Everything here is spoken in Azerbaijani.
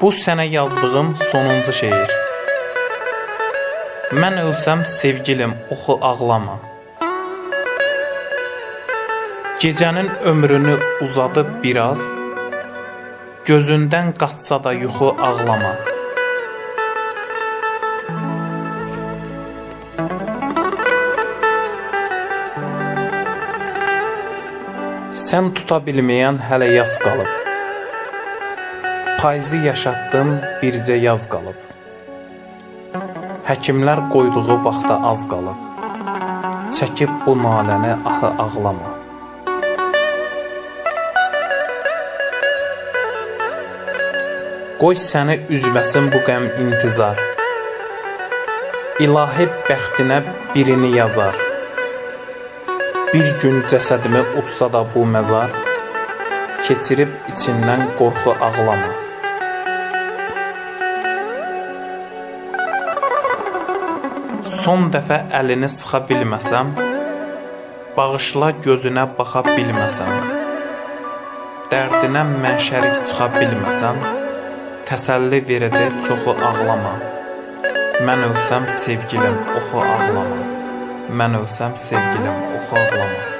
Bu sənə yazdığım sonuncu şeir. Mən ölsəm sevgilim, oxu ağlama. Gecənin ömrünü uzadıb biraz, gözündən qaçsa da yuxu ağlama. Sən tuta bilməyən hələ yaz qalıb. Payızı yaşatdım, bircə yaz qalıb. Həkimlər qoyduğu vaxta az qalıb. Çəkib bu naləni axı ağlama. Qoy səni üzməsin bu qəm intizar. İlahi bəxtinə birini yazar. Bir gün cəsədimi utsa da bu məzar, keçirib içindən qorxu ağlama. Son dəfə əlini sıxa bilməsəm, bağışla gözünə baxa bilməsəm. Dərdinə mən şərik çıxa bilməsəm, təsəlli verəcək çoxu ağlama. Mən ölsəm sevgilim, oxu ağlama. Mən ölsəm sevgilim, oxu ağlama.